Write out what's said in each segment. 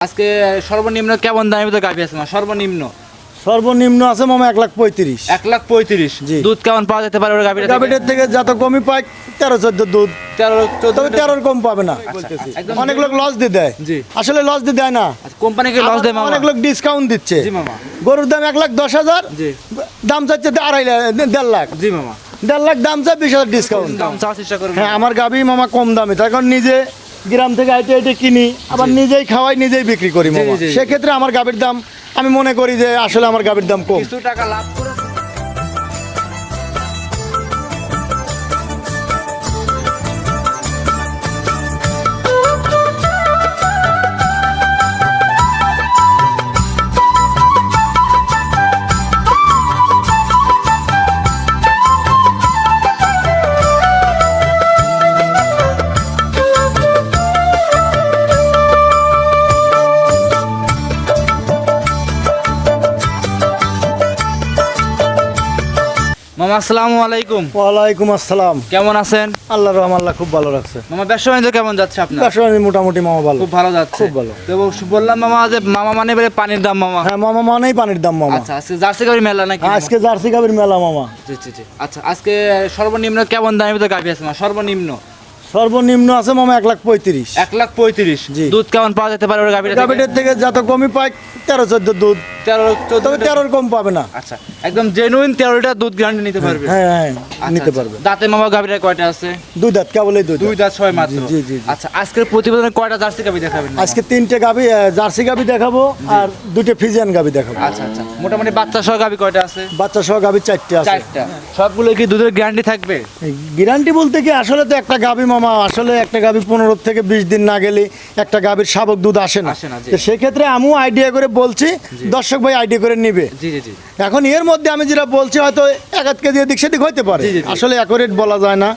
আজকে সর্বনিম্ন কেমন দামে তো গাভি আছে মা? সর্বনিম্ন? সর্বনিম্ন আছে মামা এক লাখ পঁয়ত্রিশ। এক লাখ পঁয়ত্রিশ। জি। দুধ কেমন পাওয়া যেতে পারে ওর গাভিটা থেকে? থেকে যত কমই পায় তেরো চোদ্দ দুধ। তেরো চোদ্দ তেরোর কম পাবে না। অনেক লোক লস দিয়ে দেয়। জি। আসলে লস দিয়ে দেয় না। কোম্পানিকে লস দেয় অনেক লোক ডিসকাউন্ট দিচ্ছে। জি মামা। গরুর দাম এক লাখ দশ হাজার জি। দাম চাচ্ছে আড়াই লাখ দেড় লাখ। জি মামা। দেড় লাখ দাম চায় বিশ হাজার ডিসকাউন্ট দাম হ্যাঁ আমার গাভি মামা কম দামে। তার কারণ নিজে গ্রাম থেকে আইটে আইটে কিনি আবার নিজেই খাওয়াই নিজেই বিক্রি করি মামা। সেক্ষেত্রে আমার গাভীর দাম আমি মনে করি যে আসলে আমার গাভীর দাম কম। কিছু টাকা লাভ করে মামা আসসালামু আলাইকুম। ওয়ালাইকুম আসসালাম। কেমন আছেন? আল্লাহ রহমান আল্লাহ খুব ভালো রাখছে। মামা ব্যবসা বাণিজ্য কেমন যাচ্ছে আপনার? ব্যবসা বাণিজ্য মোটামুটি মামা ভালো। খুব ভালো যাচ্ছে। খুব ভালো। তো বললাম মামা যে মামা মানে পানির দাম মামা। হ্যাঁ মামা মানেই পানির দাম মামা। আচ্ছা আজকে জার্সি গাড়ি মেলা নাকি আজকে জার্সি গাভির মেলা মামা। জি জি জি। আচ্ছা আজকে সর্বনিম্ন কেমন দামে তো গাভি আছে সর্বনিম্ন? সর্বনিম্ন আছে মামা এক লাখ পঁয়ত্রিশ। এক লাখ পঁয়ত্রিশ। দুধ কেমন পাওয়া যেতে পারে? থেকে? যত কমই পায় তেরো চোদ্দ দুধ। তেরো তবে তেরোর কম পাবে না। আচ্ছা একদম জেনুইন তেরো দুধ গ্যারান্টি নিতে পারবে? হ্যাঁ হ্যাঁ আচ্ছা, নিতে আচ্ছা। পারবে। দাঁতে মামা গাভিটা কয়টা আছে? দুই দাঁত কেবলই দুই দুই দাঁত। দাঁত ছয় মাত্র। জি, জি, জি। আচ্ছা আজকের প্রতিবেদনে কয়টা জার্সি গাভি দেখাবেন? আজকে তিনটে গাভি জার্সি গাভি দেখাবো আর দুটো ফিজিয়ান গাভি দেখাবো। আচ্ছা আচ্ছা। মোটামুটি বাচ্চা সহ গাভি কয়টা আছে? বাচ্চা সহ গাভি চারটে আছে। চারটা। সবগুলো কি দুধের গ্যারান্টি থাকবে? গ্যারান্টি বলতে কি আসলে তো একটা গাভী মামা আসলে একটা গাভি পনেরো থেকে বিশ দিন না গেলে একটা গাভীর শাবক দুধ আসে না। সেক্ষেত্রে আমিও আইডিয়া করে বলছি দর্শক ভাই আইডিয়া করে নিবে। এখন এর মধ্যে আমি যেটা বলছি হয়তো এক আধ কেজি এদিক সেদিক হইতে পারে। আসলে অ্যাকোরেট বলা যায় না।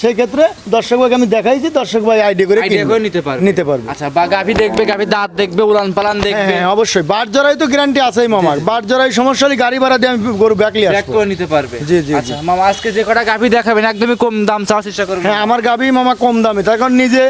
সেই ক্ষেত্রে দর্শক ভাইকে আমি দেখাইছি দর্শক ভাই আইডিয়া করে। নিতে পারবে। নিতে পারবে। আচ্ছা বা গাভি দেখবে গাভি দাঁত দেখবে উলান পালান হ্যাঁ দেখবে। হ্যাঁ অবশ্যই। বার জরাই তো গ্যারান্টি আছেই মামার। বার জরাই সমস্যা হলে গাড়ি ভাড়া দিয়ে আমি গরু ব্যাকলি ব্যাক আসব। করে নিতে পারবে। জি, জি, আচ্ছা মামা আজকে যে কটা গাভি দেখাবেন একদমই কম দাম চাওয়ার চেষ্টা করবেন। হ্যাঁ আমার গাভি মামা কম দামে। তার কারণ নিজে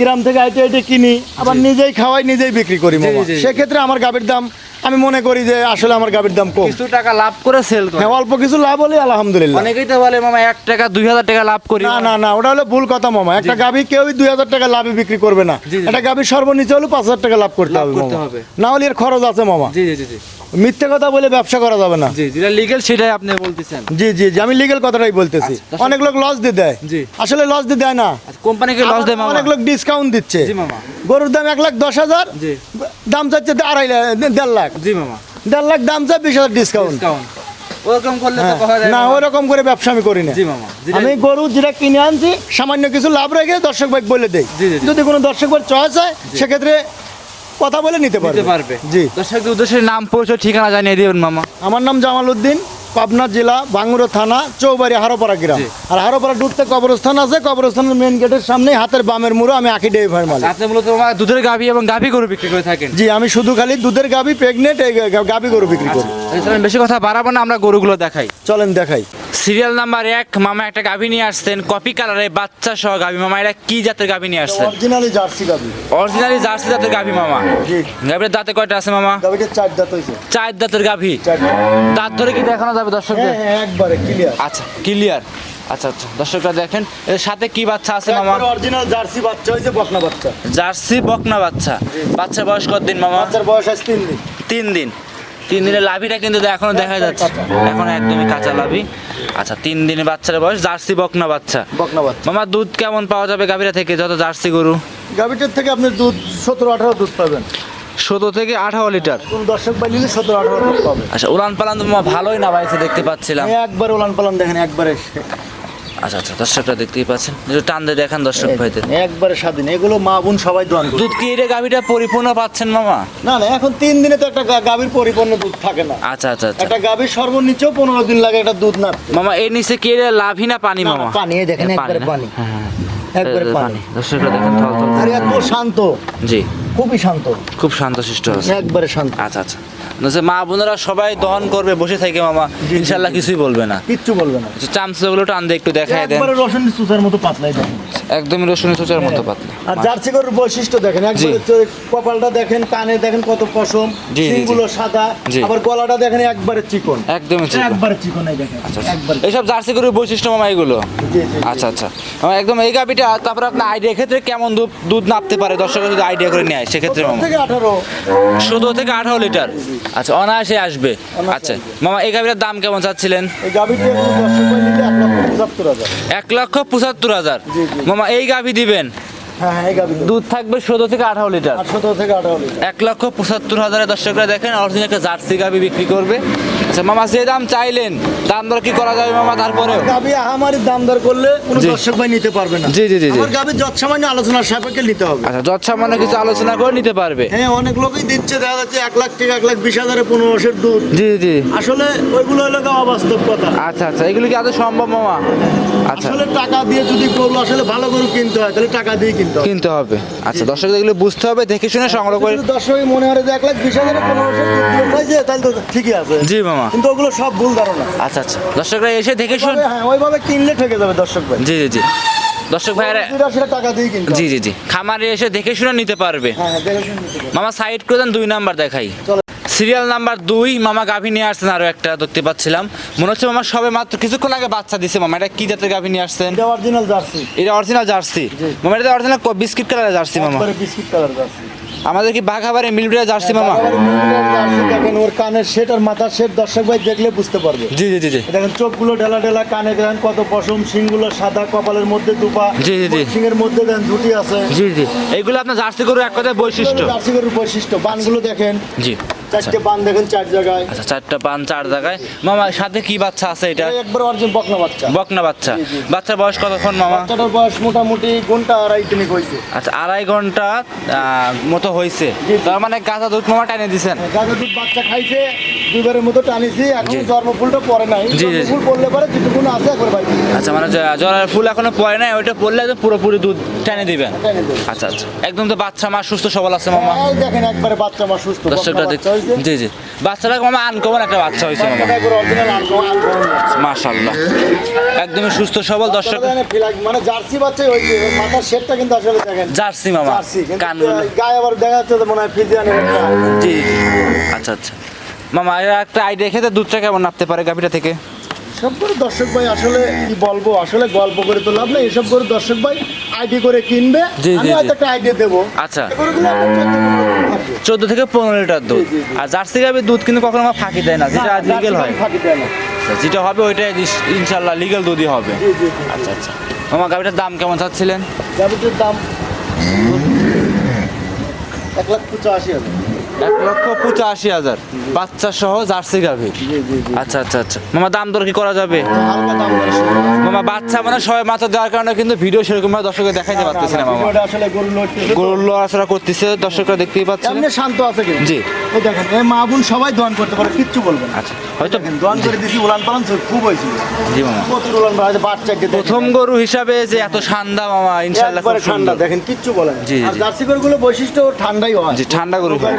গ্রাম থেকে আইটে আইটে কিনি আবার নিজেই খাওয়াই নিজেই বিক্রি করি মামা। সেক্ষেত্রে আমার গাভির দাম আমি মনে করি যে আসলে আমার গাভীর দাম কম। কিছু টাকা লাভ করে সেল করে। হ্যাঁ অল্প কিছু লাভ হলে আলহামদুলিল্লাহ। অনেকেই তো বলে মামা এক টাকা দুই হাজার টাকা লাভ করি না না। না ওটা হলো ভুল কথা মামা। একটা গাভী কেউই দুই হাজার টাকা লাভে বিক্রি করবে না। একটা গাভীর সর্বনিচে হলে পাঁচ হাজার টাকা লাভ করতে হবে মামা। না হলে এর খরচ আছে মামা। জি জি জি। মিথ্যে কথা বলে ব্যবসা করা যাবে না। জি যেটা লিগেল সেটাই আপনি বলতেছেন। জি জি জি আমি লিগেল কথাটাই বলতেছি। আচ্ছা, অনেক লোক লস দিয়ে দেয়। জি। আসলে লস দিয়ে দেয় না। আচ্ছা কোম্পানিকে লস দেয় মামা? অনেক লোক ডিসকাউন্ট দিচ্ছে। জি মামা। গরুর দাম এক লাখ দশ হাজার জি। দাম চাচ্ছে আড়াই লাখ দেড় লাখ। জি মামা। দেড় লাখ দাম চায় বিশ হাজার ডিসকাউন্ট ডিসকাউন্ট ওরকম করলে তো হ্যাঁ, না। ওরকম করে ব্যবসা আমি করি না। জি মামা। আমি গরু যেটা কিনে আনছি সামান্য কিছু লাভ রেখে দর্শক ভাই বলে দেই। জি। যদি কোনো দর্শক ভাই চয়েস হয় সেক্ষেত্রে কথা বলে নিতে পারবে। পারবে। জি। দর্শকদের উদ্দেশ্যে নাম পরিচয় ঠিকানা জানিয়ে দিবেন মামা। আমার নাম জামাল উদ্দিন পাবনা জেলা বাঙ্গুরো থানা চৌবাড়ি হারোপাড়া গ্রাম। আর হারোপাড়া ঢুকতে কবরস্থান আছে কবরস্থানের মেন গেটের সামনে হাতের বামের মুড়ো আমি আখি ডেই ভাই মালিক। আপনি মূলত দুধের গাভি এবং গাভি গরু বিক্রি করে থাকেন। জি আমি শুধু খালি দুধের গাবি প্রেগনেন্ট এই গা- গাবি গরু বিক্রি করি। বেশি কথা বাড়াবো না আমরা গরুগুলো দেখাই। চলেন দেখাই। সিরিয়াল নাম্বার এক মামা একটা গাভি নিয়ে আসছেন কপি কালারে বাচ্চা সহ গাভি। মামা এটা কি জাতের গাভি নিয়ে আসছেন? অরিজিনালি জার্সি গাবি অরিজিনালি জার্সি জাতের গাভি মামা। গাভির দাঁতে কয়টা আছে মামা? গাবিটা চার দাঁত হয়েছে। চার দাঁতের গাভি। দাঁত। ধরে কি দেখানো যাবে দর্শকদের? হ্যাঁ হ্যাঁ একবারে ক্লিয়ার আচ্ছা ক্লিয়ার আচ্ছা আচ্ছা দর্শকরা দেখেন এর সাথে কি বাচ্চা আছে মামা? অরিজিনাল জার্সি বাচ্চা হয়েছে বকনা বাচ্চা। জার্সি বকনা বাচ্চা। বাচ্চার বয়স কতদিন মামা? বাচ্চার বয়স আজ তিন দিন। তিন দিন। তিন দিনের লাভিটা কিন্তু এখনও দেখা যাচ্ছে। এখন একদমই কাঁচা লাভি আচ্ছা তিন দিনের বাচ্চার বয়স জার্সি বকনা বাচ্চা। বকনা বাচ্চা। মামা দুধ কেমন পাওয়া যাবে গাভীরা থেকে যত জার্সি গরু? গাভীটার থেকে আপনি দুধ সতেরো আঠারো দুধ পাবেন। সতেরো থেকে আঠারো লিটার। কোন দর্শক বাই নিলে সতেরো আঠারো দুধ পাবেন। আচ্ছা উলান পালান ভালোই না বাইছে দেখতে পাচ্ছিলাম। একবার উলান পালান দেখেন একবারে আচ্ছা আচ্ছা দর্শকরা দেখতেই পাচ্ছেন। একটু টান দিয়ে দেখান দর্শক ভাইদের। একবারে স্বাধীন এগুলো মা বোন সবাই দোয়ান করে। দুধ কি এটা গাভীটা পরিপূর্ণ পাচ্ছেন মামা? না না এখন তিন দিনে তো একটা গা- গাভীর পরিপূর্ণ দুধ থাকে না। আচ্ছা আচ্ছা আচ্ছা। একটা গাভীর সর্বনিচেও পনেরো দিন লাগে একটা দুধ না। মামা এর নিচে কি এটা লাভই না পানি না, না, মামা? পানি, এই দেখেন, এ একবারে না? পানি। হ্যাঁ, হ্যাঁ, একবারে এ, পানি। দর্শকরা দেখেন থল থল আর এত শান্ত। জি। খুবই শান্ত। খুব শান্তশিষ্ট আছে একবারে শান্ত। আচ্ছা আচ্ছা। মা বোনেরা সবাই দহন করবে বসে থাকে মামা ইনশাল্লাহ কিছুই বলবে না। কিচ্ছু বলবে না। আচ্ছা চামচগুলো টান দিয়ে একটু দেখায় দেন। রসুন মতো পাতলাই দেখেন। একদমই রসুনের চোচার মতো পাতলা। আর জার্সি গরুর বৈশিষ্ট্য দেখেন একবারে। কপালটা দেখেন কানে দেখেন কত পশম। শিংগুলো সাদা। আবার গলাটা দেখেন একবারে চিকন। একদমই চিকন। একবারে চিকন এই দেখেন আচ্ছা একবারে। এইসব জার্সি গরুর বৈশিষ্ট্য মামা এগুলো। আচ্ছা আচ্ছা। একদম এই গাভিটা তারপরে আপনার আইডিয়া ক্ষেত্রে কেমন দুধ দুধ নাপতে পারে? দর্শকরা যদি আইডিয়া করে নেয় সেক্ষেত্রে মামা। থেকে আঠারো। সতেরো থেকে আঠারো লিটার। আচ্ছা অনায়াসে আসবে। আচ্ছা। মামা এই গাভিটার দাম কেমন চাচ্ছিলেন? এই গাভীটি এক লক্ষ পঁচাত্তর হাজার। মামা এই গাভি দিবেন? হ্যাঁ হ্যাঁ দুধ থাকবে সতেরো থেকে আঠারো লিটার। আর থেকে আঠারো এক লক্ষ পঁচাত্তর হাজারের দর্শকরা দেখেন অরিজিনাল একটা জার্সি গাভি বিক্রি করবে। আচ্ছা মামা যে দাম চাইলেন দাম দর কি করা যাবে মামা তারপরেও? গাভী আহামারি দাম দর করলে কোনো দর্শক ভাই নিতে পারবে না। জি, জি, জি, জি। আমার গাভী যত সামান্য আলোচনার সাপেক্ষে নিতে হবে। আচ্ছা যত সামান্য কিছু আলোচনা করে নিতে পারবে। হ্যাঁ অনেক লোকই দিচ্ছে দেখা যাচ্ছে এক লাখ থেকে এক লাখ বিশ হাজারে পনেরো মাসের দুধ জি জি। আসলে ওইগুলো হলো অবাস্তব কথা। আচ্ছা আচ্ছা এগুলো কি আদৌ সম্ভব মামা? আচ্ছা। আসলে টাকা দিয়ে যদি গরু আসলে ভালো গরু কিনতে হয় তাহলে টাকা দিয়ে কিনতে হয় কিনতে হবে। আচ্ছা দর্শক এগুলো বুঝতে হবে দেখে শুনে সংগ্রহ করে যদি দর্শকই মনে হয় যে এক লাখ বিশ হাজারে পনেরো মাসের দুধ দিয়ে তাহলে তো ঠিকই আছে। জি মামা। কিন্তু ওগুলো সব ভুল ধারণা। আচ্ছা আচ্ছা। দর্শকরা এসে দেখে শুন। হ্যাঁ ওইভাবে কিনলে ঠকে যাবে দর্শক ভাই। জি জি জি। দর্শক ভাইয়ারা টাকা দিয়ে কিনতে জি জি জি। খামারে এসে দেখে শুনে নিতে পারবে। হ্যাঁ হ্যাঁ দেখে শুনে নিতে হবে। মামা সাইড করে দেন দুই নাম্বার দেখাই। সিরিয়াল নাম্বার দুই মামা গাভী নিয়ে আসছেন আরও একটা দেখতে পাচ্ছিলাম। মনে হচ্ছে মামা সবে মাত্র কিছুক্ষণ আগে বাচ্চা দিছে মামা। এটা কি জাতের গাভী নিয়ে আসছেন? এটা অরিজিনাল জার্সি। এটা অরিজিনাল জার্সি। মামা এটা অরিজিনাল বিস্কিট কালারের জার্সি মামা। Biscuit colour jersey. আমাদের কি বাঘাবাড়ি মিলবিড়া জার্সি মামা? মিলিটারি দেখেন ওর কানের সেট আর মাথার সেট দর্শক ভাই দেখলে বুঝতে পারবে। জি জি জি জি। দেখেন চোখগুলো ঢেলা ঢেলা কানে দেখেন কত পশম শিংগুলো সাদা কপালের মধ্যে দুপা জি, জি, জি। এর মধ্যে দেখেন দুটি আছে। জি জি। এইগুলো আপনার জার্সি গরু এক কথায় বৈশিষ্ট্য। জার্সি গরুর বৈশিষ্ট্য। বানগুলো দেখেন। জি। চারটে দেখেন চার জায়গায়। আচ্ছা চারটা পান চার জায়গায়। মামা সাথে কি বাচ্চা আছে এটা? একবার বকনা বাচ্চা। বকনা বাচ্চা। বাচ্চার বয়স কতক্ষণ মামা? বাচ্চাটার বয়স মোটামুটি ঘণ্টা আড়াই তিনে হয়েছে। আচ্ছা আড়াই ঘণ্টা মতো হয়েছে। তার মানে গাঁদা দুধ মামা টানে দিছেন? গাঁদা দুধ বাচ্চা খাইছে দুবারের মতো টানিছি এখন জি। জন্মফুলটা পরে নাই। জি। পড়লে পরে যেটুকুন আছে একবার আচ্ছা মানে জলের ফুল এখনও পড়ে নাই ওইটা পড়লে পুরোপুরি দুধ টেনে দিবেন। আচ্ছা আচ্ছা। একদম তো বাচ্চা মা সুস্থ সবল আছে মামা। দেখেন একবারে বাচ্চা মা সুস্থ দর্শকরা বকনা দেখ বাচ্চা হয়েছে। জি জি। বাচ্চাটা মামা আনকমন একটা বাচ্চা হয়েছে মামা। মাশাল্লাহ একদমই সুস্থ সবল দর্শক। মানে জার্সি বাচ্চাই হয়েছে মাথার শেপটা কিন্তু আসলে দেখেন। জার্সি মামা কানগুলো গায়ে আবার দেখা যাচ্ছে মনে হয় জি আচ্ছা আচ্ছা। মামা একটা আইডিয়া খেতে দুধটা কেমন নাপতে পারে গাভীটা থেকে? সব করে দর্শক ভাই আসলে কি বলব? আসলে গল্প করে তো লাভ নেই। এসব করে দর্শক ভাই আইডি করে কিনবে। আমি হয়তো একটা আইডিয়া দেবো। আচ্ছা। চোদ্দ থেকে পনেরো লিটার দুধ। আর জার্সি গাভির দুধ কিন্তু কখনো আমার ফাঁকি দেয় না। যেটা লিগেল হয়। ফাঁকি দেয় না। যেটা হবে ওইটাই ইনশাল্লাহ লিগেল দুধই হবে। আচ্ছা আচ্ছা। আমার গাভিটার দাম কেমন চাচ্ছিলেন? গাভীটির দাম এক লাখ পঁচাশি হাজার। এক লক্ষ পঁচাশি হাজার। বাচ্চা সহ জার্সি গাভি। জি জি জি আচ্ছা আচ্ছা আচ্ছা। মামা দাম দর কি করা যাবে। মামা বাচ্চা মানে সবাই মাথা দেওয়ার কারণে কিন্তু ভিডিও সেরকম ভাবে দেখাইতে পারতেছে না মামা। আসলে গরুর লড়াচড়া করতেছে দর্শকরা দেখতেই পাচ্ছেন। এমনি শান্ত আছে কিন্তু। জি। এই দেখেন এই মা বোন সবাই দোয়ান করতে পারে কিচ্ছু বলবে না। আচ্ছা হয়তো দোয়ান করে দিছি উলান পালান খুব হয়েছিল। জি মামা। প্রচুর উলান পালান বাচ্চা প্রথম গরু হিসাবে যে এত ঠান্ডা মামা ইনশাল্লাহ খুব ঠান্ডা দেখেন কিচ্ছু বলে না। আর জার্সি গরুগুলো বৈশিষ্ট্য ঠান্ডাই হয়। জি, ঠান্ডা গরু। হয়।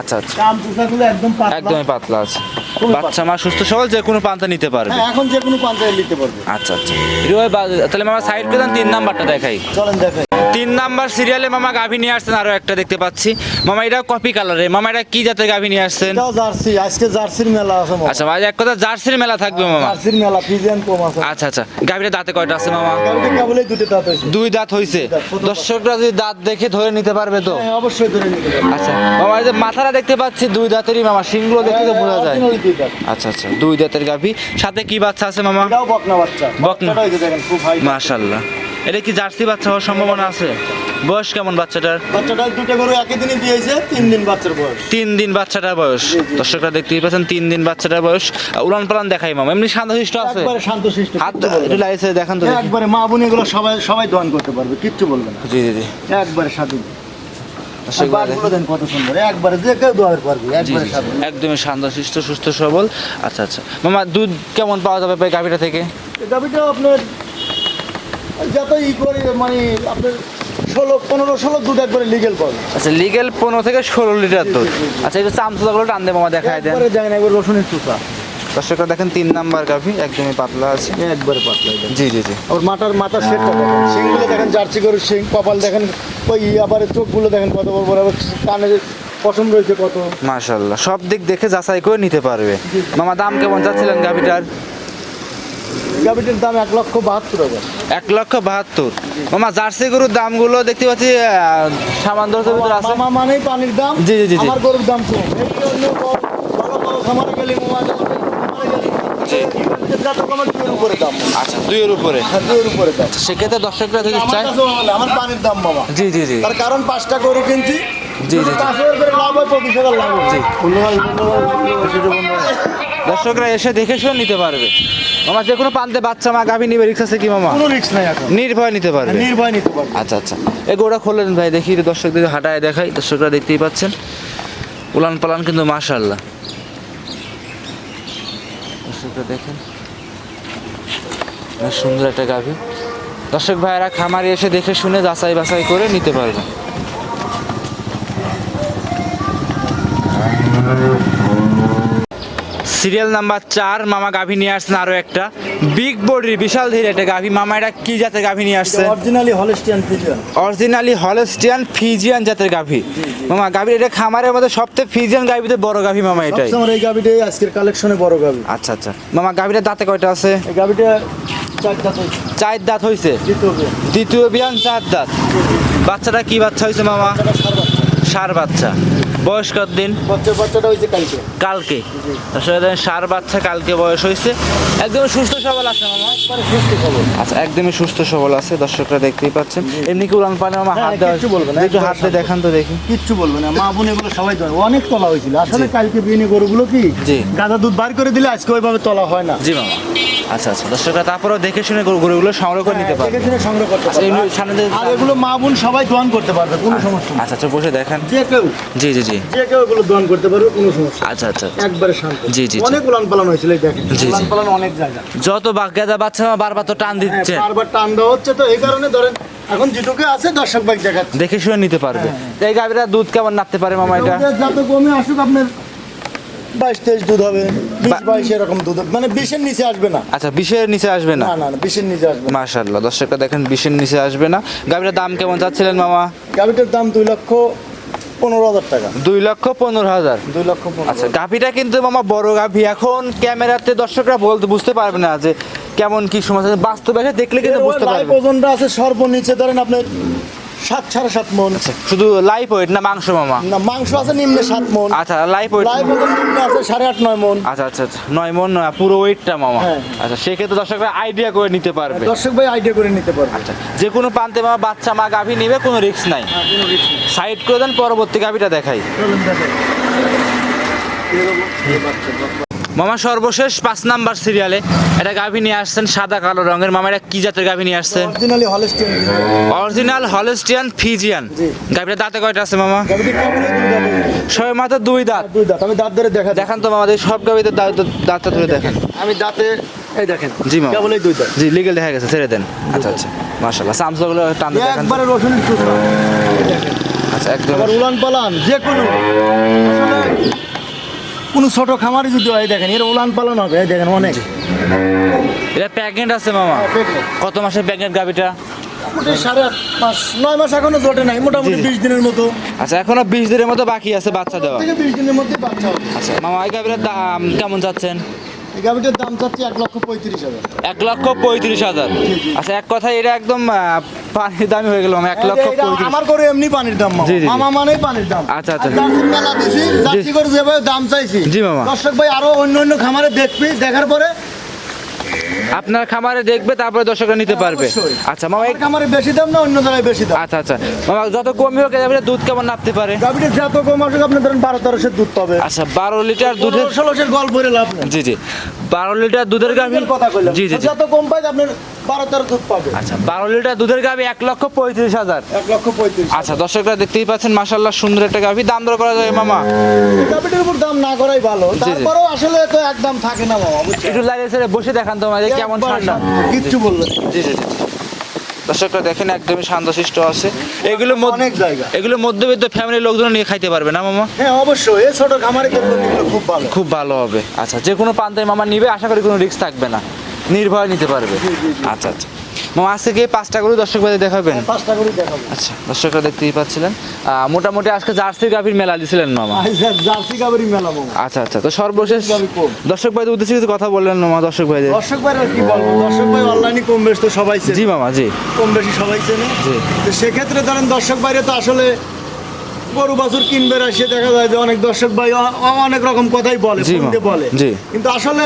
আচ্ছা আচ্ছা। কাম একদম পাতলা। একদমই পাতলা আছে। বাচ্চা মা সুস্থ সবল যে কোনো পান্তা নিতে পারবে। হ্যাঁ এখন যে কোনো পান্তা নিতে পারবে। আচ্ছা আচ্ছা। তাহলে মামা সাইড দেন তিন নাম্বারটা দেখাই। চলেন দেখেন তিন নাম্বার সিরিয়ালে মামা গাভী নিয়ে আসছেন আরও একটা দেখতে পাচ্ছি। মামা এটা কপি কালারে মামা এটা কি জাতের গাভী নিয়ে আসছেন? এটাও জার্সি আজকে জার্সির মেলা আছে মামা। আচ্ছা মাঝে এক কথা জার্সির মেলা থাকবে মামা। জার্সির মেলা ফিজিয়ান কম আছে। আচ্ছা আচ্ছা গাভীটা দাঁতে কয়টা আছে মামা? গাড়িটা কেবলই দুটো দাঁত হয়েছে। দুই দাঁত হইছে। দর্শকরা যদি দাঁত দেখে ধরে নিতে পারবে তো? হ্যাঁ অবশ্যই ধরে নিতে পারবে। আচ্ছা মামা এই যে মাথাটা দেখতে পাচ্ছি দুই দাঁতেরই মামা। শিংগুলো দেখে তো বোঝা যায়। Original দুই দাঁত। আচ্ছা আচ্ছা দুই দাঁতের গাভী। সাথে কি বাচ্চা আছে মামা? এটাও বকনা বাচ্চা। বকনা। বাচ্চাটা ওই যে দেখেন খুব হাই মাশাল্লাহ এটা কি জার্সি বাচ্চা হওয়ার সম্ভাবনা আছে? বয়স কেমন বাচ্চাটার? বাচ্চাটা দুটো গরু একই দিনে দিয়েছে তিন দিন বাচ্চার বয়স। তিন দিন বাচ্চাটার বয়স। দর্শকরা দেখতেই পাচ্ছেন তিন দিন বাচ্চাটার বয়স। উলান পালান দেখাই মামা। এমনি শান্তশিষ্ট আছে? একবারে শান্তশিষ্ট হাত একটু লাইসে দেখান তো একবারে মা বোন এগুলো সবাই সবাই দোয়ান করতে পারবে কিচ্ছু বলবে না। জি জি জি। একবারে স্বাধীন। দেন। একদমই শান্তশিষ্ট সুস্থ সবল। আচ্ছা আচ্ছা। মামা দুধ কেমন পাওয়া যাবে গাভীটা থেকে? এই গাভিটাও আপনার যত ই করে মানে আপনার ষোলো পনেরো ষোলো দুধ একবারে লিগেল পাবে। আচ্ছা লিগেল পনেরো থেকে ষোলো লিটার দুধ। আচ্ছা এটা চামচুদাগুলো টান দে মামা দেখায় দেন। একবারে রসুনের চুষা। দর্শকরা দেখেন তিন নাম্বার গাভি একদমই পাতলা আছে। একবারে পাতলা জি জি জি। ওর মাথার সেটটা দেখেন। শিংগুলো দেখেন জার্সি গরুর শিং কপাল দেখেন ওই আবার চোখগুলো দেখেন কত বড় বড় কানে পশম রয়েছে কত। মাশাল্লাহ সব দিক দেখে যাচাই করে নিতে পারবে। মামা দাম কেমন চাচ্ছিলেন গাভিটার? গাভিটির দাম এক লক্ষ বাহাত্তর হাজার। এক লক্ষ বাহাত্তর। মামা জার্সি গরুর দামগুলো দেখতে পাচ্ছি সামান্য দশের ভিতরে আছে। মামা মানেই পানির দাম জি, জি, জি। আমার গরুর দাম কম। খামারে গেলে মামা আচ্ছা হ্যাঁ সেক্ষেত্রে দর্শকরা আমার পানির দাম মামা। জি জি জি। তার কারণ পাঁচটা গরু কিনছি। জি, লাভ হয় পঁচিশ হাজার লাভ ধন্যবাদ ধন্যবাদ। দর্শকরা এসে দেখে শুনে নিতে পারবে। মামা যে কোনো পান্তে বাচ্চা মা গাভি নিবে রিক্স আছে কি মামা? কোনো রিস্ক নাই এখন। নির্ভয় নিতে পারবে। নির্ভয় নিতে পারবে। আচ্ছা আচ্ছা। এই গোড়া খোলেন ভাই দেখি দর্শকদের হাঁটায় দেখাই। দর্শকরা দেখতেই পাচ্ছেন। উলান পালান কিন্তু মাশাল্লাহ দর্শকরা দেখেন। সুন্দর একটা গাভি। দর্শক ভাইয়েরা খামারে এসে দেখে শুনে যাচাই বাছাই করে নিতে পারবেন সিরিয়াল নাম্বার চার মামা গাভী নিয়ে আসছেন আরও একটা। বিগ বডির বিশাল ধীরে একটা গাভী। মামা এটা কি জাতের গাভী নিয়ে আসছে originally Holstein Friesian. Originally Holstein Friesian জাতের গাভী। মামা গাভি এটা খামারের মধ্যে সবথেকে ফিজিয়ান গাভিতে বড় গাভি মামা এটাই। আমার এই গাভিটাই আজকের কালেকশনে বড় গাভি। আচ্ছা আচ্ছা। মামা গাভিটার দাঁতে কয়টা আছে? এই গাভিটা চার দাঁত হয়েছে দ্বিতীয় বিয়ে। দ্বিতীয় বিয়ান চার দাঁত। বাচ্চাটা কি বাচ্চা হয়েছে মামা? সার বাচ্চা। বয়স কত দিন? বাচ্চাটা হয়েছে কালকে। কালকে? আসলে সার বাচ্চা কালকে বয়স হয়েছে। একদমই সুস্থ সবল আছে মামা। সুস্থ খবর আচ্ছা একদমই সুস্থ সবল আছে দর্শকরা দেখতেই পাচ্ছেন। এমনি কি উলান পানে মামা হ্যাঁ, হাত দেওয়া বলবে না, একটু একদম হাত দিয়ে দেখান তো দেখি। কিচ্ছু বলবে না মা বোন এগুলো সবাই জানে অনেক তলা হয়েছিল। আসলে কালকে বিয়ে গরুগুলো কি? জি। গাদা দুধ বার করে দিলে আজকে ওইভাবে তলা হয় না। জি মামা। আচ্ছা আচ্ছা দর্শকরা তারপরেও দেখে শুনে গরু- গরুগুলো সংগ্রহ করে নিতে পারবে। দেখে শুনে সংগ্রহ করতে আচ্ছা, পারবে। আর এগুলো মা বোন সবাই দোয়ান করতে পারবে কোনো সমস্যা আচ্ছা আচ্ছা বসে দেখেন। কেউ। জি জি। জি। যে কেউ এগুলো দোয়ান করতে পারবে কোনো সমস্যা আচ্ছা আচ্ছা। একবারে শান্ত। জি, জি। অনেক উলান পালান হয়েছিল এই দেখেন। জি, জি। উলান পালান অনেক জায়গা। যত বাগ্যাদা বাচ্চা বারবার তো টান হ্যাঁ, দিচ্ছে। বারবার টান দেওয়া হচ্ছে তো এই কারণে ধরেন এখন যেটুকু আছে দর্শক দেখাচ্ছে। দেখে শুনে নিতে পারবে। হ্যাঁ, এই গাভীরা দুধ কেমন নাপতে পারে মামা এটা? যত কমে আসুক আপনার বাইশ তেইশ দুধ হবে বিশ বাইশ এরকম দুধ মানে বিশের নিচে আসবে না। আচ্ছা বিশের নিচে আসবে না? না না না বিশের নিচে আসবে না। মাশাল্লাহ দর্শকরা দেখেন বিশের নিচে আসবে না। গাভীটার দাম কেমন চাচ্ছিলেন মামা? গাভিটার দাম দুই লক্ষ পনেরো হাজার টাকা। দুই লক্ষ পনেরো হাজার। দুই লক্ষ আচ্ছা গাভীটা কিন্তু মামা বড় গাভি। এখন ক্যামেরাতে দর্শকরা বলতে বুঝতে পারবে না যে কেমন কি সমস্যা বাস্তবে দেখলে কিন্তু বুঝতে পারবে। ওজনটা আছে সর্বনিচে ধরেন আপনার সাত সাড়ে সাত মন শুধু লাইফ ওয়েট না মাংস মামা? না মাংস আছে নিম্নে সাত মন। আচ্ছা লাইফ ওয়েট লাইভ ওজন নিম্নে আছে সাড়ে আট নয় মন। আচ্ছা আচ্ছা আচ্ছা নয় মন নয় পুরো ওয়েটটা মামা। হ্যাঁ। আচ্ছা সেক্ষেত্রে দর্শকরা আইডিয়া করে নিতে পারবে। দর্শক ভাই আইডিয়া করে নিতে পারবে। আচ্ছা যে কোনো প্রান্তে মামা বাচ্চা মা গাভী নিবে কোনো রিস্ক নাই। হ্যাঁ। সাইড করে দেন পরবর্তী গাভীটা দেখাই। চলুন দেখেন। মামা সর্বশেষ পাঁচ নাম্বার সিরিয়ালে এটা গাভী নিয়ে আসছেন সাদা কালো রঙের। মামা এটা কি জাতের গাভী নিয়ে আসছেন? Original Holstein Friesian. গাভীটা দাঁতে কয়টা আছে মামা? দুই মাত্র দুই দাঁত। দুই দাঁত। আমি দাঁত ধরে দেখা দেখান তো আমাদের সব গাভীতে দাঁতটা ধরে দেখেন। আমি দাঁতে এই দেখেন। জি মামা। কেবল দুই দাঁত। জি লিগেল দেখা গেছে ছেড়ে দেন। আচ্ছা আচ্ছা। মাশাল্লাহ সামসগুলো টান দেখান। একবারে দেখেন আচ্ছা একদম আবার উলান পালান যে কোনো। কোনো ছোট খামারে যদি হয় দেখেন এর উলান পালন হবে দেখেন অনেক। এটা প্যাকেট আছে মামা। প্রেগনেন্ট। কত মাসের প্যাকেট গাবিটা সাড়ে আট মাস নয় মাস এখনও জোটে নাই মোটামুটি। বিশ দিনের মতো। আচ্ছা এখনও বিশ দিনের মতো বাকি আছে বাচ্চা দেওয়া। বিশ দিনের মধ্যে বাচ্চা আচ্ছা মামা এই দাম কেমন চাচ্ছেন? এই গাভিটার দাম চাচ্ছি এক লক্ষ পঁয়ত্রিশ হাজার। এক লক্ষ পঁয়ত্রিশ হাজার। আচ্ছা এক এটা একদম পানির দামি হয়ে গেল এক লক্ষ আমার করে এমনি পানির দাম মামা। জি, জি, জি। মামা মানেই পানির দাম। আচ্ছা, আচ্ছা। মেলা দিছি করে যেভাবে দাম চাইছি। জি, মামা। দর্শক ভাই আরও অন্য অন্য খামারে দেখবি দেখার পরে আপনার খামারে দেখবে তারপরে দর্শকরা নিতে পারবে। আচ্ছা মামা এই খামারে বেশি দাম না অন্য জায়গায় বেশি দাম। আচ্ছা আচ্ছা। মামা যত কমই হোক আপনি দুধ কেমন নাপতে পারে? গাবিতে যত কম আসুক আপনি ধরেন বারো তেরোশের দুধ পাবে। আচ্ছা বারো লিটার দুধের ষোলোশের গল্প লাভ নেই। জি জি। বারো লিটার দুধের গাভী কথা কইলাম। জি জি জি। যত কম পায় আপনার বারো তেরো দুধ পাবে। আচ্ছা বারো লিটার দুধের গাভী এক লক্ষ পঁয়ত্রিশ হাজার। এক লক্ষ পঁয়ত্রিশ আচ্ছা দর্শকরা দেখতেই পাচ্ছেন মাসাল্লাহ সুন্দর একটা গাভী। দাম দর করা যাবে মামা? গাভিটার উপর দাম না করাই ভালো। তারপরেও আসলে তো একদম থাকে না মামা একটু লাগিয়ে ছেড়ে বসে দেখান কেমন ঠান্ডা। কিচ্ছু বলল জি জি জি দর্শকরা দেখেন একদমই শান্তশিষ্ট আছে। এগুলো মধ্য- অনেক জায়গা। এগুলো মধ্যবিত্ত ফ্যামিলির লোকজন নিয়ে খাইতে পারবে না মামা? হ্যাঁ অবশ্যই। এই ছোট খুব ভালো। খুব ভালো হবে। আচ্ছা যে কোনো প্রান্তে মামা নিবে আশা করি কোনো রিস্ক থাকবে না। নির্ভয় নিতে পারবে। আচ্ছা আচ্ছা। মামা আজকে গিয়ে পাঁচটা করে দর্শক ভাই দেখাবেন? পাঁচটা করে দেখাবো। আচ্ছা দর্শকরা দেখতেই পাচ্ছিলেন। মোটামুটি আজকে জার্সি গাভীর মেলা দিছিলেন মামা। জার্সি কাবারি মেলা মামা। আচ্ছা আচ্ছা। তো সর্বশেষ দর্শক ভাইদের উদ্দেশ্যে কিছু কথা বললেন মামা দর্শক ভাইদের। দর্শক ভাই আর কি বলব? দর্শক ভাই অনলাইনে কম বেশি তো সবাই চেনে। জি মামা জি। কম বেশি সবাই চেনে। জি। তো সেক্ষেত্রে ধরেন দর্শক বাইরে তো আসলে গরু বাছুর কিনবে আসে দেখা যায় যে অনেক দর্শক ভাই অনেক রকম কথাই বলে। বলে। জি। কিন্তু আসলে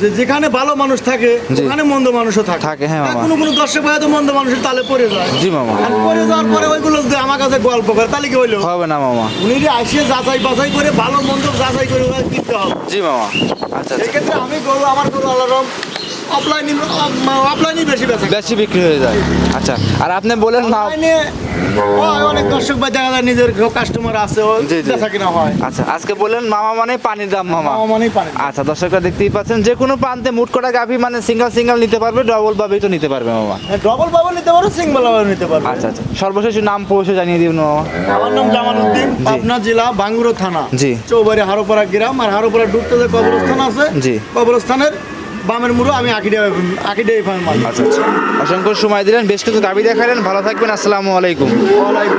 যে যেখানে ভালো মানুষ থাকে। ওখানে মন্দ মানুষও থাকে। থাকে, হ্যাঁ, মামা। কোনো কোনো দর্শক ভাই তো মন্দ মানুষের তালে পড়ে যায়। জি মামা। আর পড়ে যাওয়ার পরে ওইগুলো যদি আমার কাছে গল্প করে তাহলে কি হইল? হবে না মামা। উনি যে আসিয়ে যাচাই বাছাই করে ভালো মন্দ যাচাই করে ওরা কিনতে হবে। জি মামা। আচ্ছা আচ্ছা। সেক্ষেত্রে আমি গরু আমার গরু আলাদম অফলাইনে অফলাইনই বেশি বেচা বেশি বিক্রি হয়ে যায়। আচ্ছা আর আপনি বলেন না দর্শক ভাই দেখা যায় নিজের কাস্টমার আছে জি। কিনা হয়। আচ্ছা আজকে বলেন মামা মানে পানির দাম মামা। মামা মানেই পারে আচ্ছা দর্শকরা দেখতেই পাচ্ছেন যে কোনো প্রান্তে মুট করা গাভি মানে সিঙ্গেল সিঙ্গেল নিতে পারবে ডবল ভাবেই তো নিতে পারবে মামা? ডবল বাবু নিতে পারো সিঙ্গল বাবু নিতে পারো। আচ্ছা আচ্ছা সর্বশেষ নাম পৌঁছে জানিয়ে দিন মামা। আমার নাম জামাল উদ্দিন পাবনা জেলা বাঙ্গুরো থানা। জি। চৌবাড়ি হারোপাড়া গ্রাম আর হারোপাড়া ঢুকতে যে কবরস্থান আছে। জি। কবরস্থানের বামের মুড়ো আমি আকিডে আকিডে ফার্ম আচ্ছা আচ্ছা। অসংখ্য সময় দিলেন বেশ কিছু গাভি দেখালেন ভালো থাকবেন আসসালামু আলাইকুম।